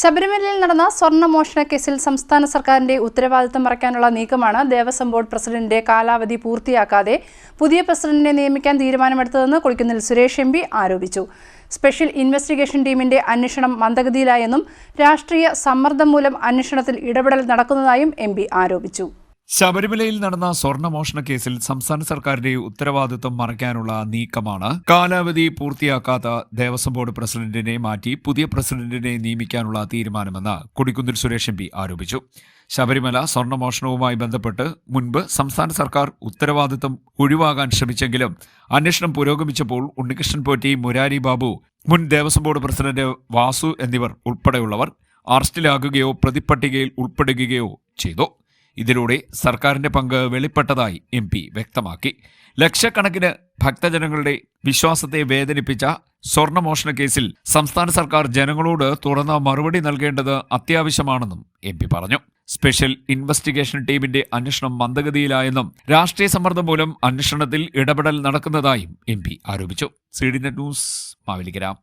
ശബരിമലയിൽ നടന്ന സ്വർണ മോഷണ കേസിൽ സംസ്ഥാന സർക്കാരിന്റെ ഉത്തരവാദിത്തം മറയ്ക്കാനുള്ള നീക്കമാണ് ദേവസ്വം ബോർഡ് പ്രസിഡന്റിന്റെ കാലാവധി പൂർത്തിയാക്കാതെ പുതിയ പ്രസിഡന്റിനെ നിയമിക്കാൻ തീരുമാനമെടുത്തതെന്ന് കൊളിക്കുന്നിൽ സുരേഷ് എം ആരോപിച്ചു. സ്പെഷ്യൽ ഇൻവെസ്റ്റിഗേഷൻ ടീമിന്റെ അന്വേഷണം മന്ദഗതിയിലായെന്നും രാഷ്ട്രീയ സമ്മർദ്ദം മൂലം അന്വേഷണത്തിൽ ഇടപെടൽ നടക്കുന്നതായും എം ആരോപിച്ചു. ശബരിമലയിൽ നടന്ന സ്വർണമോഷണ കേസിൽ സംസ്ഥാന സർക്കാരിന്റെ ഉത്തരവാദിത്വം മറയ്ക്കാനുള്ള നീക്കമാണ്. കാലാവധി പൂർത്തിയാക്കാത്ത ദേവസ്വം ബോർഡ് പ്രസിഡന്റിനെ മാറ്റി പുതിയ പ്രസിഡന്റിനെ നിയമിക്കാനുള്ള തീരുമാനമെന്ന് കൊടിക്കുന്നിൽ സുരേഷ് എം ആരോപിച്ചു. ശബരിമല സ്വർണമോഷണവുമായി ബന്ധപ്പെട്ട് മുൻപ് സംസ്ഥാന സർക്കാർ ഉത്തരവാദിത്വം ഒഴിവാകാൻ ശ്രമിച്ചെങ്കിലും അന്വേഷണം പുരോഗമിച്ചപ്പോൾ ഉണ്ണികൃഷ്ണൻ പോറ്റി മുരാരി ബാബു മുൻ ദേവസ്വം ബോർഡ് പ്രസിഡന്റ് വാസു എന്നിവർ ഉൾപ്പെടെയുള്ളവർ അറസ്റ്റിലാകുകയോ പ്രതിപ്പട്ടികയിൽ ഉൾപ്പെടുകയോ ചെയ്തു. ഇതിലൂടെ സർക്കാരിന്റെ പങ്ക് വെളിപ്പെട്ടതായി എം പി വ്യക്തമാക്കി. ലക്ഷക്കണക്കിന് ഭക്തജനങ്ങളുടെ വിശ്വാസത്തെ വേദനിപ്പിച്ച സ്വർണമോഷണ കേസിൽ സംസ്ഥാന സർക്കാർ ജനങ്ങളോട് തുറന്ന മറുപടി നൽകേണ്ടത് അത്യാവശ്യമാണെന്നും എം പി പറഞ്ഞു. സ്പെഷ്യൽ ഇൻവെസ്റ്റിഗേഷൻ ടീമിന്റെ അന്വേഷണം മന്ദഗതിയിലായെന്നും രാഷ്ട്രീയ സമ്മർദ്ദം മൂലം അന്വേഷണത്തിൽ ഇടപെടൽ നടക്കുന്നതായും എം പി ആരോപിച്ചു. C D net news Mavelikkara.